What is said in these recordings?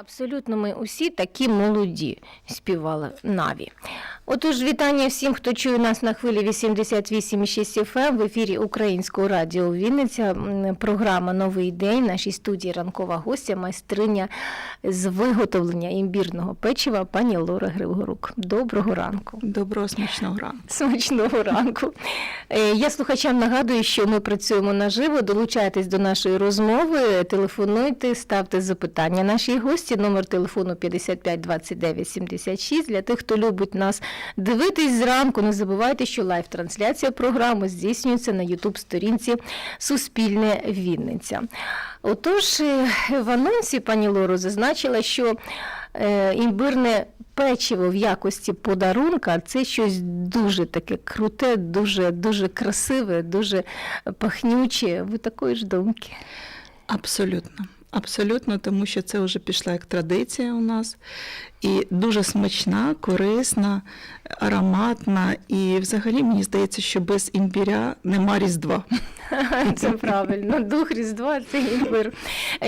Абсолютно ми усі такі молоді, співала Наві. Отож, вітання всім, хто чує нас на хвилі 88,6 FM ем в ефірі Українського радіо Вінниця. Програма Новий день. В нашій студії ранкова гостя, майстриня з виготовлення імбірного печива, пані Лора Григорук. Доброго ранку. Доброго смачного ранку. Смачного ранку. Е, Я слухачам нагадую, що ми працюємо наживо. Долучайтесь до нашої розмови, телефонуйте, ставте запитання нашій гості. Номер телефону 55 29 76. Для тих, хто любить нас дивитись зранку, не забувайте, що лайв-трансляція програми здійснюється на Ютуб-сторінці Суспільне Вінниця. Отож, е, в анонсі пані Лору зазначила, що е, імбирне печиво в якості подарунка це щось дуже таке круте, дуже, дуже красиве, дуже пахнюче. Ви такої ж думки? Абсолютно. Абсолютно, тому що це вже пішла як традиція у нас. І дуже смачна, корисна, ароматна. І взагалі мені здається, що без імбіря нема різдва. Це правильно. Дух Різдва це імбир.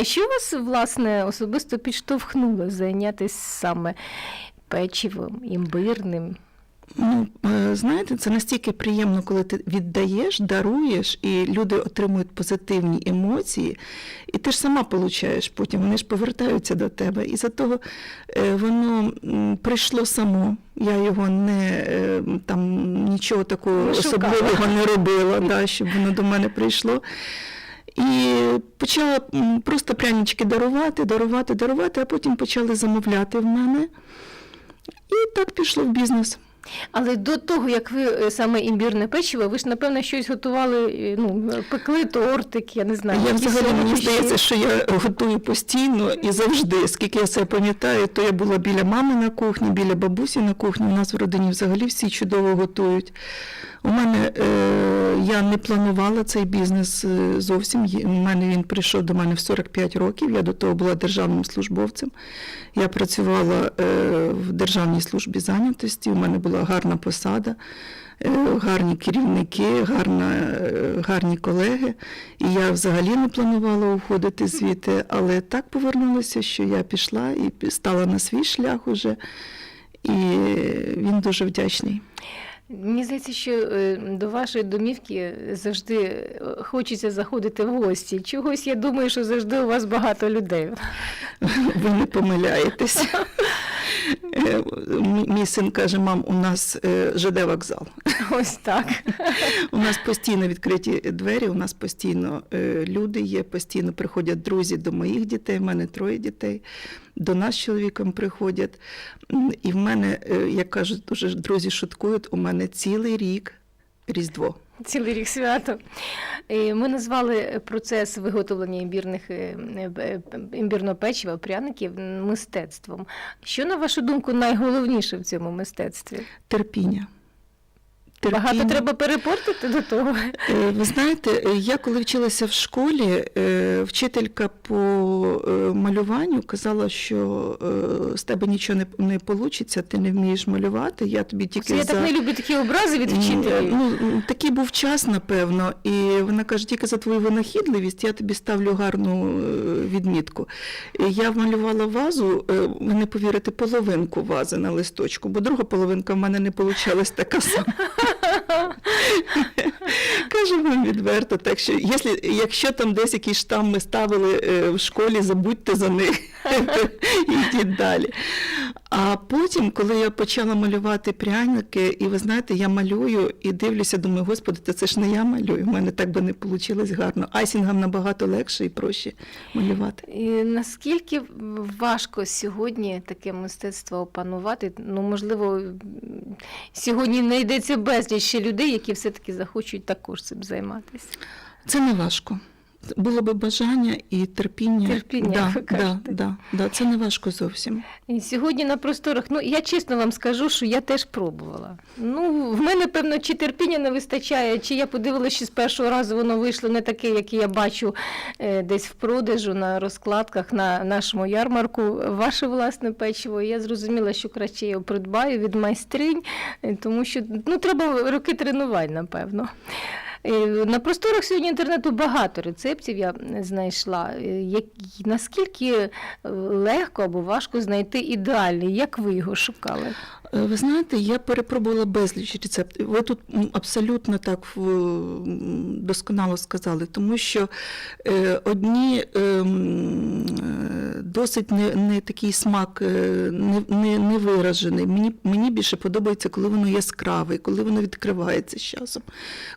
Що вас, власне, особисто підштовхнуло зайнятися саме печивом, імбирним? Ну, е, знаєте, це настільки приємно, коли ти віддаєш, даруєш, і люди отримують позитивні емоції, і ти ж сама получаєш потім, вони ж повертаються до тебе. І за того е, воно прийшло само. Я його не е, там нічого такого Не особливого не робила, да, щоб воно до мене прийшло. І почала просто прянички дарувати, дарувати, дарувати, а потім почали замовляти в мене. І так пішло в бізнес. Але до того, як ви е, саме імбірне печиво, ви ж, напевно, щось готували, е, ну, пекли тортик, я не знаю. Я взагалі мені здається, що я готую постійно і завжди. Скільки я себе пам'ятаю, то я була біля мами на кухні, біля бабусі на кухні. У нас в родині взагалі всі чудово готують. У мене е, я не планувала цей бізнес е, зовсім. У мене він прийшов до мене в 45 років. Я до того була державним службовцем. Я працювала е, в Державній службі зайнятості. У мене була гарна посада. Гарні керівники, гарна, гарні колеги. І я взагалі не планувала уходити звідти, але так повернулося, що я пішла і стала на свій шлях уже. І він дуже вдячний. Мені здається, що е, до вашої домівки завжди е, хочеться заходити в гості. Чогось я думаю, що завжди у вас багато людей. Ви не помиляєтесь. Е, Мій син каже: мам, у нас е, ЖД вокзал. Ось так. У нас постійно відкриті двері, у нас постійно е, люди є, постійно приходять друзі до моїх дітей. У мене троє дітей. До нас з чоловіком приходять. І в мене, як кажуть, дуже друзі шуткують, у мене цілий рік Різдво. Цілий рік свято. Е, Ми назвали процес виготовлення імбірних е, е, імбірного печива, пряників мистецтвом. Що, на вашу думку, найголовніше в цьому мистецтві? Терпіння. Багато треба перепортити до того. Е, Ви знаєте, е, я коли вчилася в школі, е, вчителька по малюванню казала, що з тебе нічого не, не вийде, ти не вмієш малювати. Я тобі тільки я за... так не люблю такі образи від вчителів. Ну, такий був час, напевно, і вона каже, тільки за твою винахідливість я тобі ставлю гарну відмітку. Я вмалювала вазу, ви не повірите, половинку вази на листочку, бо друга половинка в мене не вийшла така сама. Кажу вам відверто, так що якщо, якщо там десь якийсь штам ми ставили е, в школі, забудьте за них і йдіть далі. А потім, коли я почала малювати пряники, і ви знаєте, я малюю і дивлюся, думаю, господи, та це ж не я малюю. У мене так би не вийшло гарно. Айсінгам набагато легше і проще малювати. І наскільки важко сьогодні таке мистецтво опанувати? Ну, можливо, сьогодні знайдеться безліч ще людей, які все-таки захочуть також цим займатися. Це не важко. Було би бажання і терпіння. Терпіння, да, да, да, да, це не важко зовсім. І сьогодні на просторах, ну я чесно вам скажу, що я теж пробувала. Ну, в мене, певно, чи терпіння не вистачає, чи я подивилася, що з першого разу воно вийшло не таке, яке я бачу е, десь в продажу, на розкладках, на нашому ярмарку. Ваше власне печиво. Я зрозуміла, що краще я його придбаю від майстринь, е, тому що ну, треба роки тренувань, напевно. Е, На просторах сьогодні інтернету багато рецептів я знайшла. Е, наскільки е, легко або важко знайти ідеальний? Як ви його шукали? Ви знаєте, я перепробувала безліч рецептів. Ви тут абсолютно так досконало сказали, тому що одні е, м, е, досить не, не такий смак не, не, не виражений. Мені, мені більше подобається, коли воно яскраве, коли воно відкривається з часом.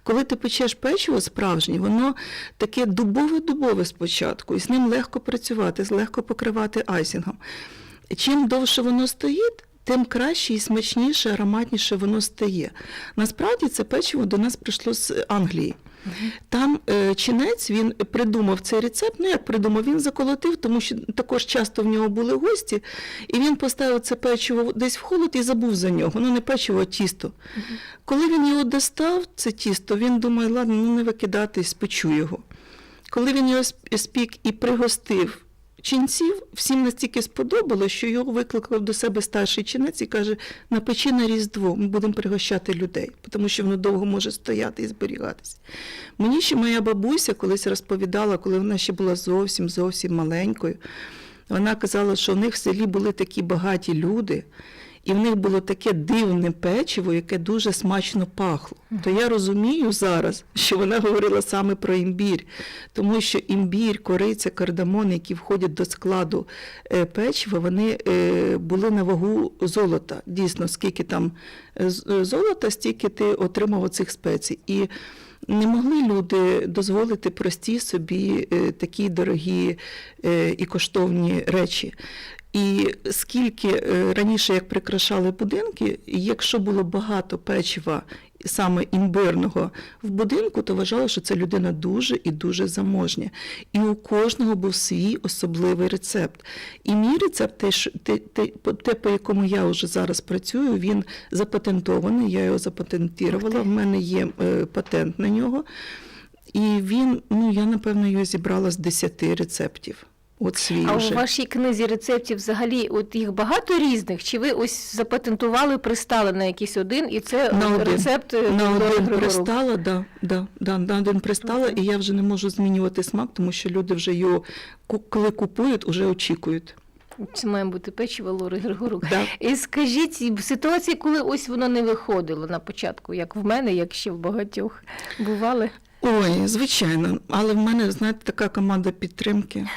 Коли ти печеш печиво справжнє, воно таке дубове-дубове спочатку, і з ним легко працювати, легко покривати айсінгом. Чим довше воно стоїть, тим краще і смачніше, ароматніше воно стає. Насправді це печиво до нас прийшло з Англії. Там е, чинець він придумав цей рецепт. Ну як придумав, він заколотив, тому що також часто в нього були гості, і він поставив це печиво десь в холод і забув за нього. Ну не печиво, а тісто. Коли він його достав, це тісто, він думає, ладно, ну не викидати, спечу його. Коли він його спік і пригостив ченців, всім настільки сподобалось, що його викликав до себе старший чинець і каже: напечи на Різдво, ми будемо пригощати людей, тому що воно довго може стояти і зберігатися. Мені ще моя бабуся колись розповідала, коли вона ще була зовсім зовсім маленькою. Вона казала, що в них в селі були такі багаті люди, і в них було таке дивне печиво, яке дуже смачно пахло. То я розумію зараз, що вона говорила саме про імбір, тому що імбір, кориця, кардамон, які входять до складу е, печива, вони е, були на вагу золота. Дійсно, скільки там е, золота, стільки ти отримав оцих спецій. І не могли люди дозволити прості собі е, такі дорогі е, і коштовні речі. І скільки е, раніше, як прикрашали будинки, якщо було багато печива саме імбирного в будинку, то вважали, що це людина дуже і дуже заможня. І у кожного був свій особливий рецепт. І мій рецепт, те, те, те, по- те, по якому я вже зараз працюю, він запатентований, я його запатентувала, в мене є е, патент на нього. І він, ну я напевно його зібрала з 10 рецептів. От свій А вже. у вашій книзі рецептів взагалі от їх багато різних? Чи ви ось запатентували, пристали на якийсь один, і це На один. рецепт е, На один пристала, да, да, да, на один пристала, і я вже не можу змінювати смак, тому що люди вже його, коли купують, вже очікують. Це має бути печиво Лори Григорук. Да. І скажіть, в ситуації, коли ось воно не виходило на початку, як в мене, як ще в багатьох бували. Ой, звичайно, але в мене, знаєте, така команда підтримки.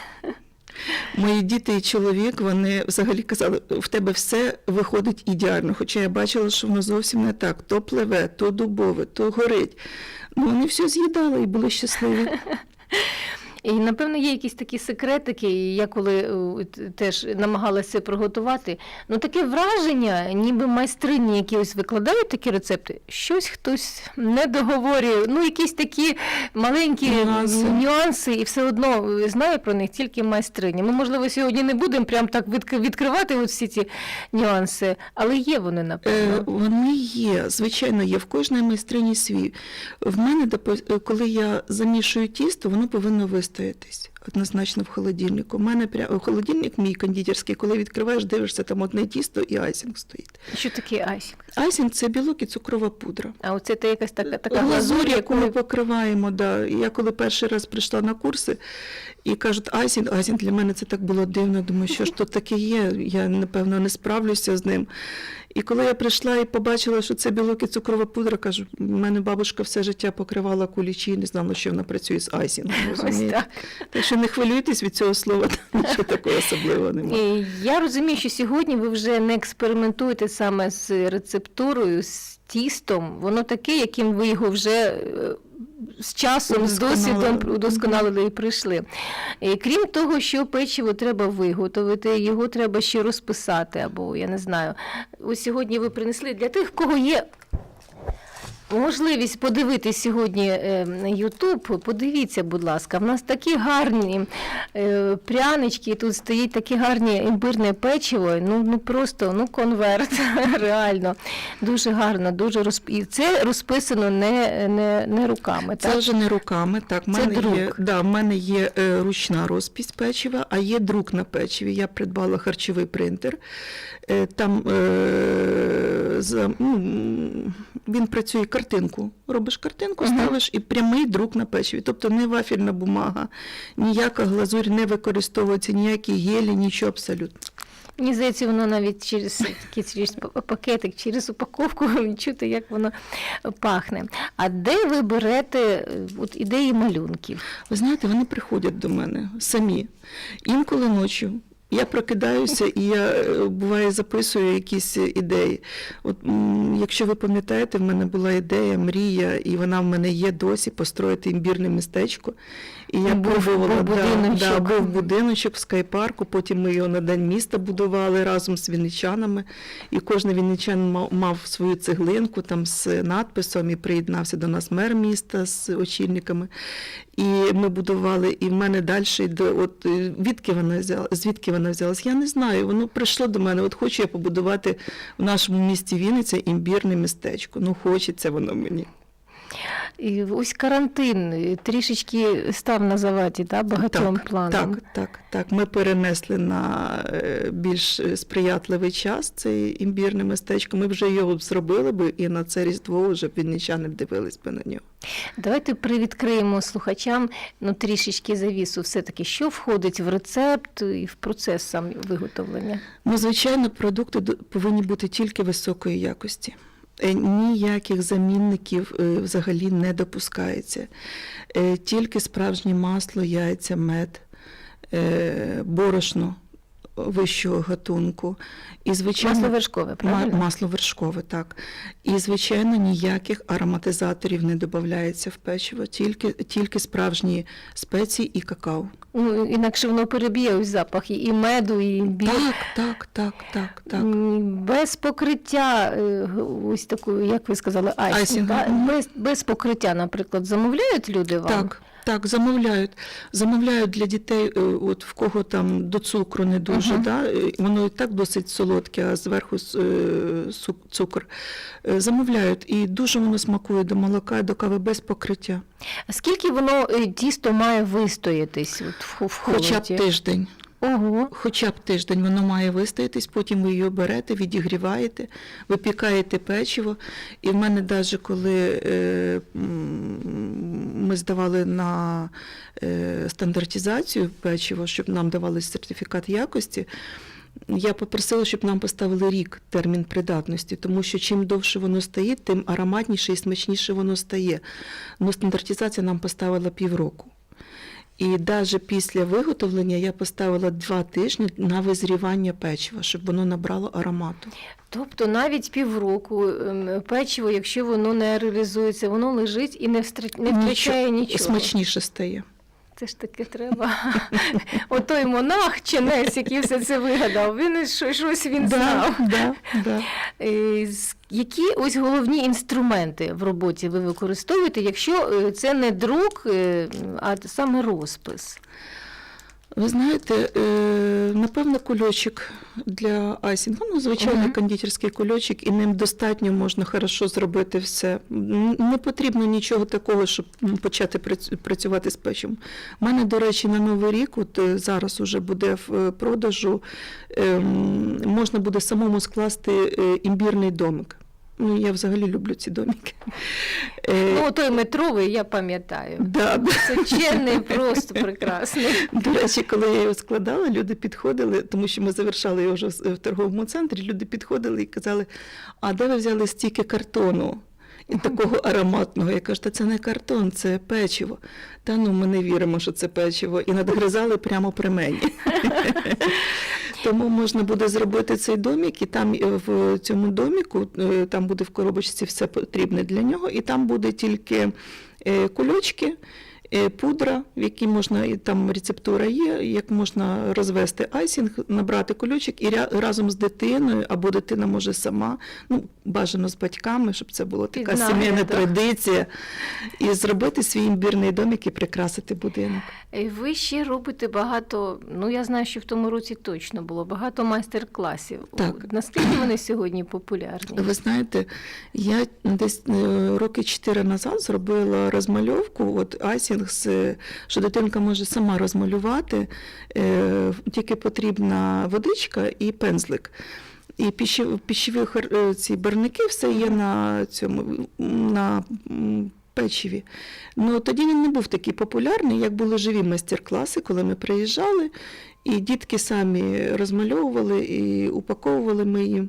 Мої діти і чоловік, вони взагалі казали, в тебе все виходить ідеально. Хоча я бачила, що воно зовсім не так. То пливе, то дубове, то горить. Ну, вони все з'їдали і були щасливі. І напевно є якісь такі секретики. і Я коли е, теж намагалася приготувати, ну таке враження, ніби майстрині, які ось викладають такі рецепти, щось хтось не договорює. Ну, якісь такі маленькі Нюанси. нюанси, і все одно е, знає про них тільки майстриня. Ми, можливо, сьогодні не будемо прям так відкривати от всі ці нюанси, але є вони, Е, напевно. вони є, звичайно, є в кожної майстрині свій. В мене, коли я замішую тісто, воно повинно вистоятись однозначно в холодильнику. У мене пря- холодильник мій кондитерський, коли відкриваєш, дивишся, там одне тісто і айсінг стоїть. Що таке айсінг? Айсінг це білок і цукрова пудра. А оце та якась така, така глазурь, яку ми покриваємо. Да. Я коли перший раз прийшла на курси і кажуть, айсінг, айсінг для мене це так було дивно. Думаю, що ж тут таке є, я напевно не справлюся з ним. І коли я прийшла і побачила, що це білок і цукрова пудра, кажу, в мене бабушка все життя покривала кулічі і не знала, що вона працює з айсінгом. ось розумієте? так. Так що не хвилюйтесь від цього слова, нічого такого особливого немає. Я розумію, що сьогодні ви вже не експериментуєте саме з рецептурою, з тістом. Воно таке, яким ви його вже е, з часом, з досвідом удосконалили і прийшли. І крім того, що печиво треба виготовити, його треба ще розписати, або я не знаю. Ось сьогодні ви принесли для тих, кого є можливість подивитись сьогодні Ютуб, подивіться, будь ласка, в нас такі гарні е, прянички, тут стоїть такі гарні імбирне печиво, ну, ну просто ну, конверт, реально. Дуже гарно, дуже розп... І це розписано не, не, не руками. Це так? вже не руками. Так, в Це мене друк. є, да, в мене є е, ручна розпись печива, а є друк на печиві. Я придбала харчовий принтер. Е, там е, за, ну, він працює картинку. Робиш картинку, ставиш і прямий друк на печиві. Тобто не вафельна бумага, ніяка глазурь не використовується, ніякі гелі, нічого абсолютно. Мені здається, воно навіть через такий через пакетик, через упаковку чути, як воно пахне. А де ви берете е, от, ідеї малюнків? Ви знаєте, вони приходять до мене самі. Інколи ночі. Я прокидаюся і я е, буває записую якісь ідеї. От якщо ви пам'ятаєте, в мене була ідея, мрія, і вона в мене є досі построїти імбірне містечко. І я Був- пробувала був да, будиночок. да, був будиночок в скайпарку. Потім ми його на день міста будували разом з вінничанами. І кожен вінничан мав, мав свою цеглинку там з надписом і приєднався до нас мер міста з очільниками. І ми будували, і в мене далі йде, от е, відки вона взяла, звідки вона взялась, я не знаю. Воно прийшло до мене. От хочу я побудувати в нашому місті Вінниця імбірне містечко. Ну, хочеться воно мені. І ось карантин трішечки став на заваді да, багатьом так, планам. Так, так, так. Ми перенесли на е, більш сприятливий час це імбірне містечко. Ми вже його б зробили би і на це різдво вже вінничани б дивились би на нього. Давайте привідкриємо слухачам ну, трішечки завісу, все-таки, що входить в рецепт і в процес сам виготовлення. Ну, звичайно, продукти повинні бути тільки високої якості. Е, Ніяких замінників е, взагалі не допускається. Е, Тільки справжнє масло, яйця, мед, борошно вищого гатунку. І, звичайно, Масло вершкове, правильно? Масло вершкове, так. І, звичайно, ніяких ароматизаторів не додається в печиво, тільки, тільки справжні спеції і какао. Ну, інакше воно переб'є ось запах і- меду, і імбір. Так, так, так, так, так. Без покриття, е, ось такої, як ви сказали, айсінг, Айсінг, без, без покриття, наприклад, замовляють люди вам? Так, так, замовляють. Замовляють для дітей, е, от в кого там до цукру не дуже, Мгм. да, е, воно і так досить солодке, а зверху е, цукор. Замовляють. І дуже воно смакує до молока до кави без покриття. А Скільки воно тісто має вистоятись от, в, холоді? Хоча б тиждень. Ого. Хоча б тиждень воно має вистоятись, потім ви його берете, відігріваєте, випікаєте печиво. І в мене навіть коли е, ми здавали на е, стандартизацію печиво, щоб нам давали сертифікат якості, я попросила, щоб нам поставили рік термін придатності, тому що чим довше воно стоїть, тим ароматніше і смачніше воно стає. Ну, стандартизація нам поставила півроку. І навіть після виготовлення я поставила два тижні на визрівання печива, щоб воно набрало аромату. Тобто навіть півроку ем, печиво, якщо воно не реалізується, воно лежить і не, не втрачає нічого. Смачніше стає. Це ж таки треба. Отой монах чинець, який все це вигадав, він щось він знав. да, да. да. Які ось головні інструменти в роботі ви використовуєте, якщо е, це не друк, е, а саме розпис? Ви знаєте, е, напевно, кульочок для айсінгу, ну, звичайно, Мгм. кондитерський кульочок, і ним достатньо можна хорошо зробити все. Не потрібно нічого такого, щоб почати працю- працювати з печем. У мене, до речі, на Новий рік, от е, зараз уже буде в е, продажу, ем, можна буде самому скласти е, імбірний домик. Ну, я взагалі люблю ці домики. Е, Ну, той метровий, я пам'ятаю. да, да. Височенний, просто прекрасний. До речі, коли я його складала, люди підходили, тому що ми завершали його вже в торговому центрі. Люди підходили і казали: а де ви взяли стільки картону? І такого ароматного. Я кажу, та це не картон, це печиво. Та ну ми не віримо, що це печиво. І надгризали прямо при мені. Тому можна буде зробити цей домік, і там е, в цьому доміку е, там буде в коробочці все потрібне для нього, і там буде тільки е, кульочки, пудра, в якій можна, і там рецептура є, як можна розвести айсінг, набрати кульочок і разом з дитиною, або дитина може сама, ну, бажано з батьками, щоб це була така сімейна традиція, і зробити свій імбірний домик і прикрасити будинок. Е, Ви ще робите багато, ну я знаю, що в тому році точно було багато майстер-класів. Так. Наскільки вони сьогодні популярні? Ви знаєте, я десь е, роки чотири назад зробила розмальовку, от айсінг, з- що дитинка може сама розмалювати, е, тільки потрібна водичка і пензлик. І хар- е, ці барники все є на цьому на печиві. Ну тоді він не був такий популярний, як були живі майстер-класи, коли ми приїжджали, і дітки самі розмальовували і упаковували ми їм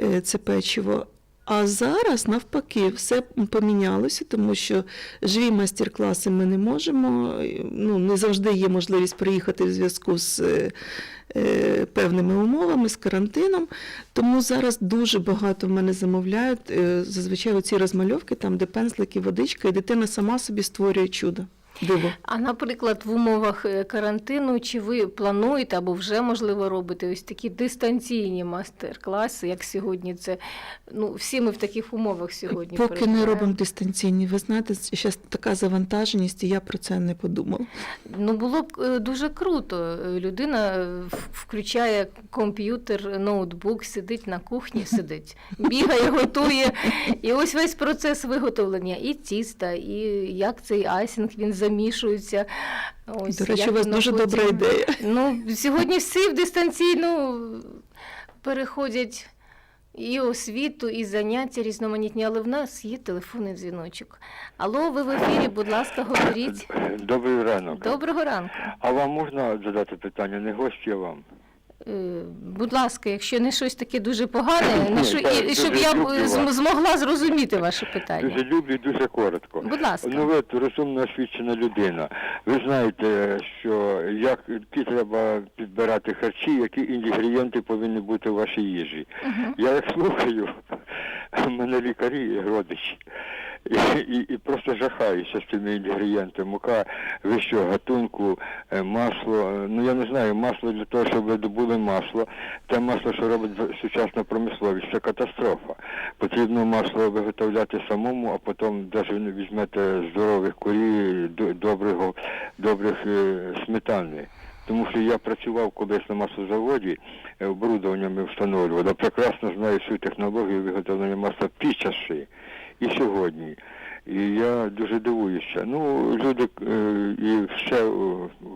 е, це печиво. А зараз навпаки все помінялося, тому що живі майстер-класи ми не можемо. Ну, не завжди є можливість приїхати в зв'язку з е, е, певними умовами, з карантином. Тому зараз дуже багато в мене замовляють. е, Зазвичай оці розмальовки, там, де пензлики, водичка, і дитина сама собі створює чудо. Диво. А наприклад, в умовах е, карантину, чи ви плануєте або вже можливо робите ось такі дистанційні мастер-класи, як сьогодні? Це ну всі ми в таких умовах сьогодні. Поки не робимо дистанційні, ви знаєте, зараз така завантаженість, і я про це не подумала. Ну було б е, дуже круто. Людина е, включає комп'ютер, ноутбук, сидить на кухні, сидить, бігає, готує. І ось весь процес виготовлення і тіста, і як цей айсинг він замішується. Ось, До речі, у вас дуже потім- добра ідея. Ну, сьогодні всі в дистанційну переходять і освіту, і заняття різноманітні, але в нас є телефонний дзвіночок. Алло, ви в ефірі, будь ласка, говоріть. Добрий ранок. Доброго ранку. А вам можна задати питання? Не гості, вам? Е, Будь ласка, якщо не щось таке дуже погане, не що, так, і, щоб я б, вас. змогла зрозуміти ваше питання. Дуже люблю дуже коротко. Будь ласка. Ну, ви розумно освічена людина. Ви знаєте, що як треба підбирати харчі, які інгредієнти повинні бути у вашій їжі. Мгм. Я як слухаю, в мене лікарі родичі. І, і, і просто жахаюся з цими інгредієнтами. Мука вищого гатунку, е, масло. е, Ну я не знаю, масло для того, щоб ви добули масло. Те масло, що робить сучасна промисловість, це катастрофа. Потрібно масло виготовляти самому, а потім навіть візьмете здорових курі, до- доброго, добрих е, сметани. Тому що я працював колись на маслозаводі, е, оборудовання ми встановлювали, прекрасно знаю всю технологію виготовлення масла під часи і сьогодні. І я дуже дивуюся. Ну, люди е, і все е,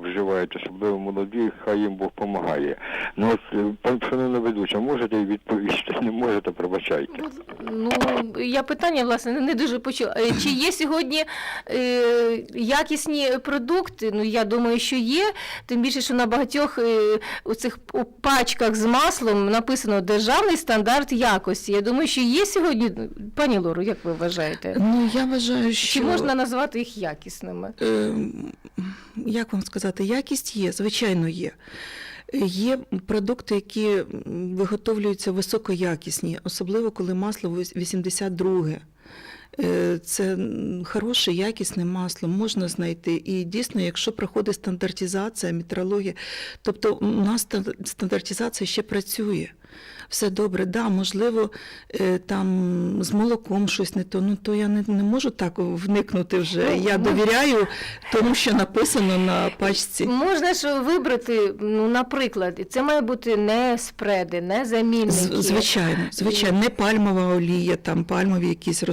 вживають, особливо молоді, хай їм Бог допомагає. Ну от, е, пан шановна ведуча, можете відповісти? Не можете, пробачайте. Ну, я питання, власне, не дуже почула. Е, Чи є сьогодні е, якісні продукти? Ну, я думаю, що є. Тим більше, що на багатьох е, у цих у пачках з маслом написано державний стандарт якості. Я думаю, що є сьогодні. Пані Лору, як ви вважаєте? Ну, я вважаю, що... Чи можна назвати їх якісними? Е, як вам сказати, якість є, звичайно, є. Є продукти, які виготовлюються високоякісні, особливо коли масло вось- 82. Е, Це хороше, якісне масло можна знайти. І дійсно, якщо проходить стандартизація, метрологія, тобто у нас ста- стандартизація ще працює. Все добре, да, можливо, е, там з молоком щось не то. Ну то я не, не можу так вникнути вже. Ну, Я ну. довіряю тому, що написано на пачці. Можна ж вибрати, ну, наприклад, і це має бути не спреди, не замінники. З- Звичайно, звичайно, не пальмова олія, там пальмові якісь не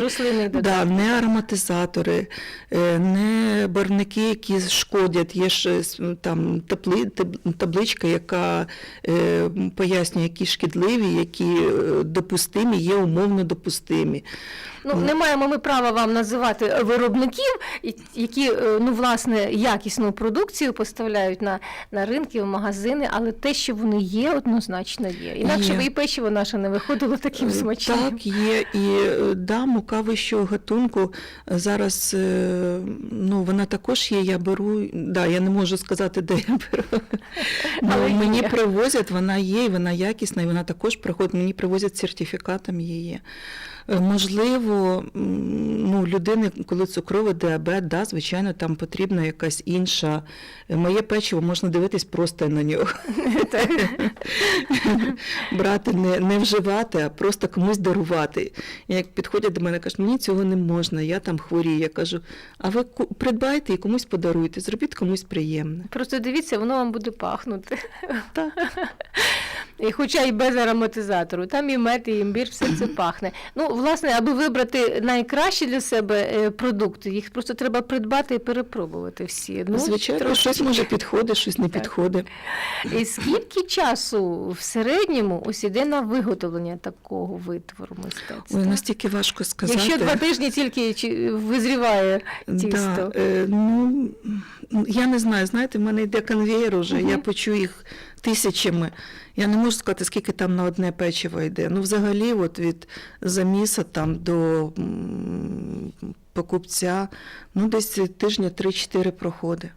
рослини. Да, не ароматизатори, е, не барвники, які шкодять. Є ж е, там табли, табличка, яка е, пояснює, які шкідливі, які е, допустимі, є умовно допустимі. Ну, не маємо ми права вам називати виробників, які е, ну, власне, якісну продукцію поставляють на, на ринки, в магазини, але те, що вони є, однозначно є. Інакше би і печиво наше не виходило таким Е, смачним. Так, є. І е, да, мука вищого гатунку е, зараз е, ну, вона також є. Я беру, да, я не можу сказати, де я беру. Але Ну, мені є. привозять, вона є, і вона якісна, і вона також приходить, мені привозять сертифікатом її. Е, Можливо, ну, людини, коли цукровий діабет, да, звичайно, там потрібна якась інша. Е, Моє печиво можна дивитись просто на нього. Брати, не, не вживати, а просто комусь дарувати. І як підходять до мене, кажуть, мені цього не можна, я там хворію. Я кажу, а ви придбайте і комусь подаруйте, зробіть комусь приємне. Просто дивіться, воно вам буде пахнути. Так. І хоча й без ароматизатору, там і мед, і імбір, все це пахне. Ну, власне, аби вибрати найкращі для себе е, продукти, їх просто треба придбати і перепробувати всі. Ну, Звичайно, трошки. щось може підходить, щось не Так. підходить. І скільки часу в середньому ось іде на виготовлення такого витвору мистецтва? Ой, настільки важко сказати. Якщо два тижні тільки визріває тісто. Да, е, ну, я не знаю, знаєте, в мене йде конвейер уже, Мгм. я почую їх тисячами. Я не можу сказати, скільки там на одне печиво йде. Ну, взагалі, от від заміса там до покупця, ну, десь тижня 3-4 проходи.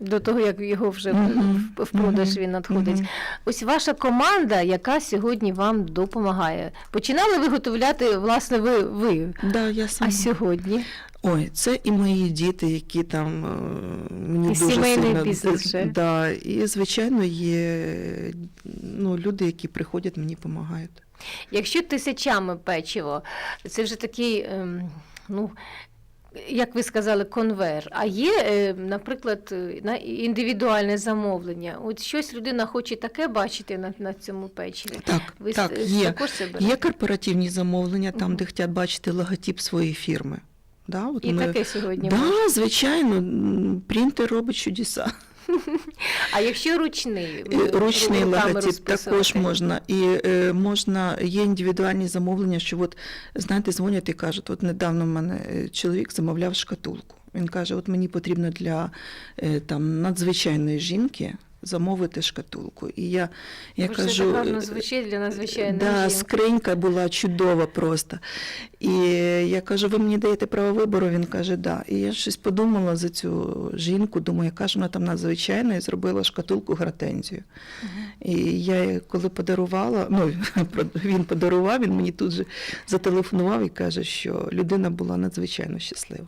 До того, як його вже Мгм, в- в продаж він надходить. мгм. Ось ваша команда, яка сьогодні вам допомагає. Починали виготовляти, власне, ви, ви. Да, я сама. а сьогодні? Ой, це і мої діти, які там е, мені І дуже сильно бізнес вже. Да, і звичайно є ну, люди, які приходять, мені допомагають. Якщо тисячами печиво, це вже такий, ем, ну. Як ви сказали, конвейер. А є, е, наприклад, е, на індивідуальне замовлення. От щось людина хоче таке бачити на, на цьому печиві. Так, Ви так, є. також це берете? Є корпоративні замовлення, там, Мгм. де хочуть бачити логотип своєї фірми. Да, от І ми- таке сьогодні. да, можна. звичайно, принтер робить чудеса. А якщо ручний, Ручний логотип також можна. І е, можна, є індивідуальні замовлення, що от, знаєте, дзвонять і кажуть, от недавно в мене е, чоловік замовляв шкатулку. Він каже, от мені потрібно для е, там, надзвичайної жінки замовити шкатулку. І я, я кажу, це гарно е, звучить для надзвичайної Да, жінки. скринька була чудова просто. І я кажу, ви мені даєте право вибору? Він каже, да. І я щось подумала за цю жінку, думаю, яка ж вона там надзвичайна, і зробила шкатулку гратензію. І я коли подарувала, ну він подарував, він мені тут же зателефонував і каже, що людина була надзвичайно щаслива.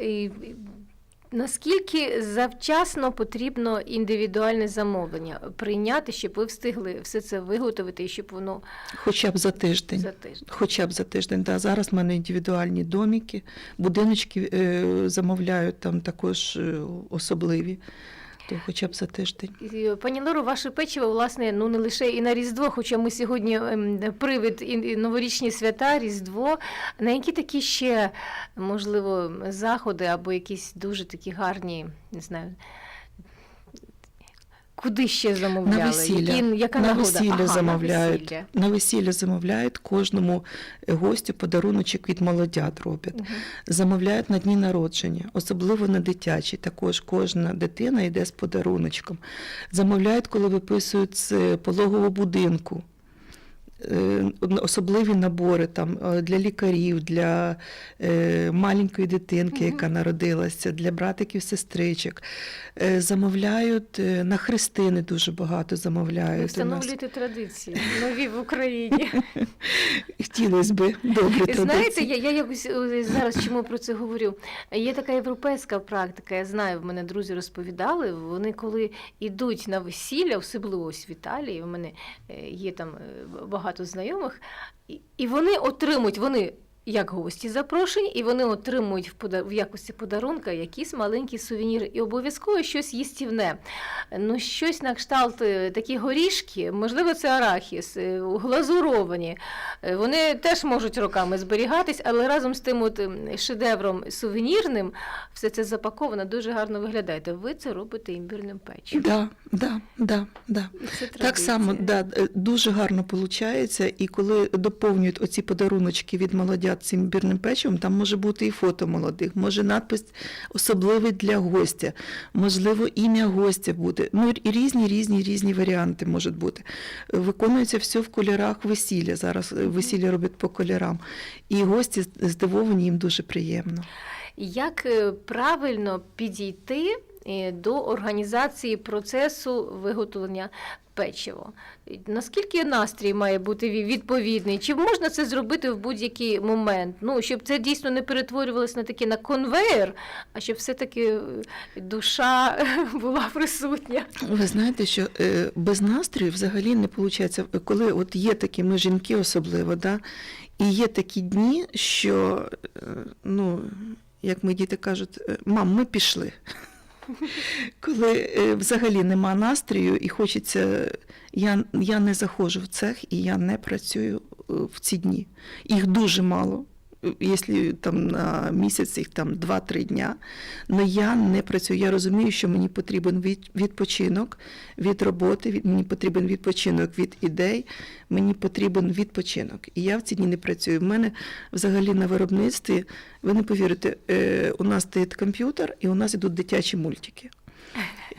І Наскільки завчасно потрібно індивідуальне замовлення прийняти, щоб ви встигли все це виготовити і щоб воно Хоча б за тиждень. за тиждень? Хоча б за тиждень. Да. Зараз в мене індивідуальні доміки, будиночки е, замовляють там також е, особливі, то хоча б за тиждень. Пані Лоро, ваше печиво, власне, ну не лише і на Різдво, хоча ми сьогодні привід привид і- і новорічні свята, Різдво. На які такі ще, можливо, заходи або якісь дуже такі гарні, не знаю. Куди ще замовляли? На весілля. Які, яка на весілля Ага, замовляють. На весілля. На весілля замовляють кожному гостю подаруночок від молодят роблять. Угу. Замовляють на дні народження, особливо на дитячі. Також кожна дитина йде з подаруночком. Замовляють, коли виписують з пологового будинку. Е, Особливі набори там е, для лікарів, для е, маленької дитинки, яка народилася, для братиків, сестричок. Замовляють на хрестини дуже багато замовляють. нас. встановлюєте традиції нові в Україні. Хотілося би добре Знаєте, я, я якось зараз чому про це говорю. Є така європейська практика, я знаю, в мене друзі розповідали. Вони коли йдуть на весілля, особливо ось в Італії, в мене є там е, багато знайомих, і, вони отримують, вони. Як гості запрошені, і вони отримують в, пода- в якості подарунка якісь маленькі сувеніри. І обов'язково щось їстівне. Ну, щось на кшталт е, такі горішки, можливо, це арахіс, е, глазуровані. Е, Вони теж можуть роками зберігатись, але разом з тим от ем, шедевром сувенірним все це запаковано, дуже гарно виглядає. Ви це робите імбірним печивом. Да, да, да, да. Так само да, дуже гарно виходить. І коли доповнюють оці подаруночки від молодят цим бірним печивом, там може бути і фото молодих, може надпис особливий для гостя, можливо, ім'я гостя буде. Ну і різні, різні, різні варіанти можуть бути. Виконується все в кольорах весілля. Зараз весілля роблять по кольорам. І гості здивовані, їм дуже приємно. Як е, правильно підійти до організації процесу виготовлення печива? Наскільки настрій має бути відповідний? Чи можна це зробити в будь-який момент? Ну, щоб це дійсно не перетворювалося на таки на конвейер, а щоб все-таки е, душа була присутня. Ви знаєте, що е, без настрою взагалі не виходить. Коли от є такі, ми жінки особливо, да, і є такі дні, що, е, ну, як мої діти кажуть, мам, ми пішли. Коли е, взагалі нема настрою і хочеться, я, я не заходжу в цех і я не працюю е, в ці дні. Їх дуже мало. Якщо там на місяць їх там 2-3 дня, але я не працюю. Я розумію, що мені потрібен відпочинок від роботи, мені потрібен відпочинок від ідей, мені потрібен відпочинок. І я в ці дні не працюю. В мене взагалі на виробництві, ви не повірите, е, у нас стоїть комп'ютер і у нас йдуть дитячі мультики.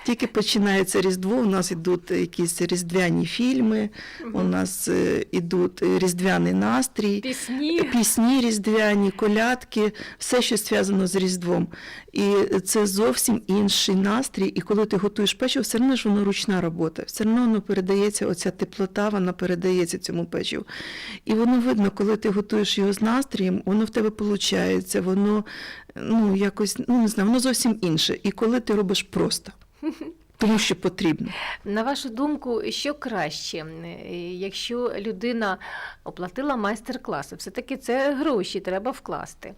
Тільки починається Різдво, у нас йдуть якісь різдвяні фільми, у нас е, йдуть е, різдвяний настрій, Пісні. пісні різдвяні, колядки, все, що зв'язано з Різдвом. І це зовсім інший настрій. І коли ти готуєш печиво, все одно ж воно ручна робота, все одно воно передається, оця теплота, вона передається цьому печиву. І воно видно, коли ти готуєш його з настроєм, воно в тебе виходить, воно ну, якось, ну не знаю, воно зовсім інше. І коли ти робиш просто. Тому що потрібно. На вашу думку, що краще, е, якщо людина оплатила майстер-класи, все-таки це гроші треба вкласти.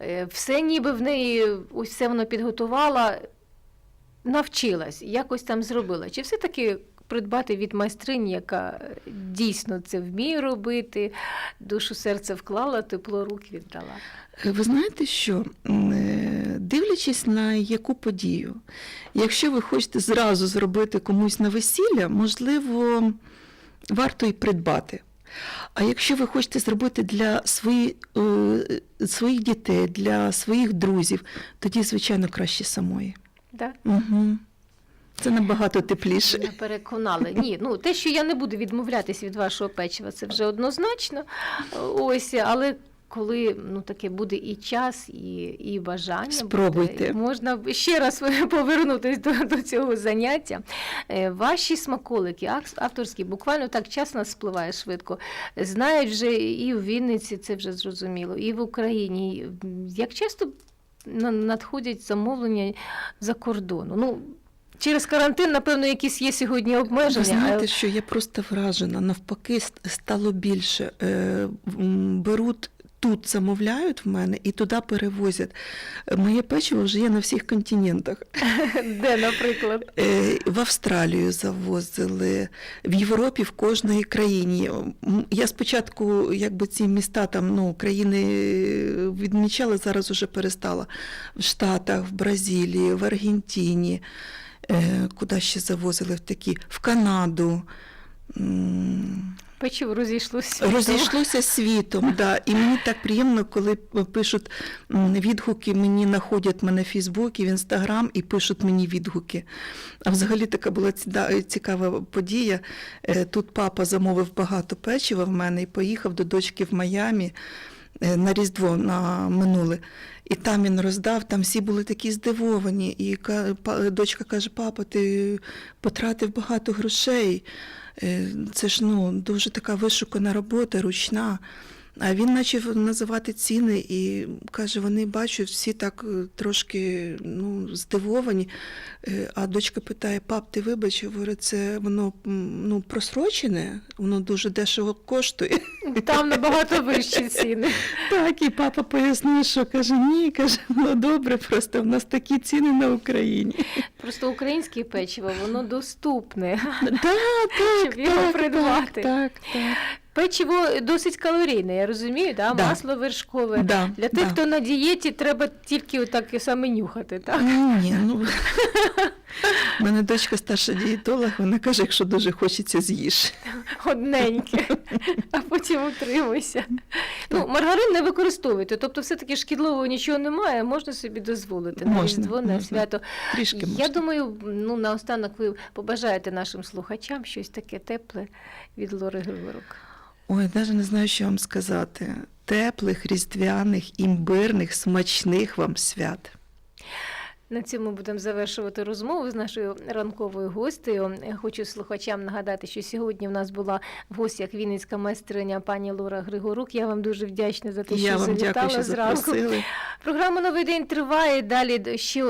Е, Все ніби в неї все воно підготувала, навчилась, якось там зробила. Чи все-таки придбати від майстрині, яка е, дійсно це вміє робити, душу серце вклала, тепло рук віддала? Ви знаєте що? Е, Дивлячись на яку подію, якщо ви хочете зразу зробити комусь на весілля, можливо, варто і придбати. А якщо ви хочете зробити для свої, е, своїх дітей, для своїх друзів, тоді, звичайно, краще самої. Да? Угу. Це набагато тепліше. Мене переконали. Ні, ну те, що я не буду відмовлятись від вашого печива, це вже однозначно. Ось, але коли ну таке буде і час, і, і бажання, Спробуйте. буде, можна ще раз повернутися до, до цього заняття. Е, Ваші смаколики, авторські, буквально так час нас спливає швидко. Знають вже і в Вінниці, це вже зрозуміло, і в Україні. Як часто надходять замовлення за кордону? Ну, Через карантин, напевно, якісь є сьогодні обмеження. Ви знаєте, що я просто вражена. Навпаки, стало більше. Е, Беруть. Тут замовляють в мене і туди перевозять. Моє печиво вже є на всіх континентах. Де, наприклад? Е, В Австралію завозили, в Європі, в кожній країні. Я спочатку, якби ці міста там, ну, країни е, відмічала, зараз уже перестала. В Штатах, в Бразилії, в Аргентині. Е, Куди ще завозили в такі? В Канаду. Печиво розійшлося. Розійшлося світом, да. і мені так приємно, коли пишуть відгуки, мені знаходять мене в Фейсбуці, в Інстаграм і пишуть мені відгуки. А взагалі така була цікава подія. Е, Тут папа замовив багато печива в мене і поїхав до дочки в Майамі е, на Різдво на минуле. І там він роздав, там всі були такі здивовані. І ка- дочка каже: папа, ти потратив багато грошей. Е, Це ж ну, дуже така вишукана робота, ручна. А він почав називати ціни і каже, вони бачу, всі так е, трошки ну, здивовані. Е, А дочка питає: пап, ти вибач, я говорю, це воно ну, просрочене, воно дуже дешево коштує. Там набагато вищі ціни. Так, і папа пояснив, що каже, ні, каже, ну добре, просто в нас такі ціни на Україні. Просто українське печиво, воно доступне. Так, так, Щоб його так, придбати. Так, так. Печиво досить калорійне, я розумію, да? Да. масло вершкове. Да, Для тих, да. хто на дієті, треба тільки отак саме нюхати. Так? Ні, ну у мене дочка старша дієтолог, вона каже, якщо дуже хочеться, з'їж. Одненьке, а потім утримуйся. Ну, маргарин не використовуйте, тобто все-таки шкідливого нічого немає, можна собі дозволити на Можна, Різдво, на можна. свято. Трішки Я можна. думаю, ну наостанок ви побажаєте нашим слухачам щось таке тепле від Лори Григорук. Ой, навіть не знаю, що вам сказати. Теплих, різдвяних, імбирних, смачних вам свят. На цьому будемо завершувати розмову з нашою ранковою гостею. Хочу слухачам нагадати, що сьогодні в нас була в гостях вінницька майстриня пані Лора Григорук. Я вам дуже вдячна за те, Я що вам завітала дякую, що зранку. запросили. Програма Новий день триває. Далі ще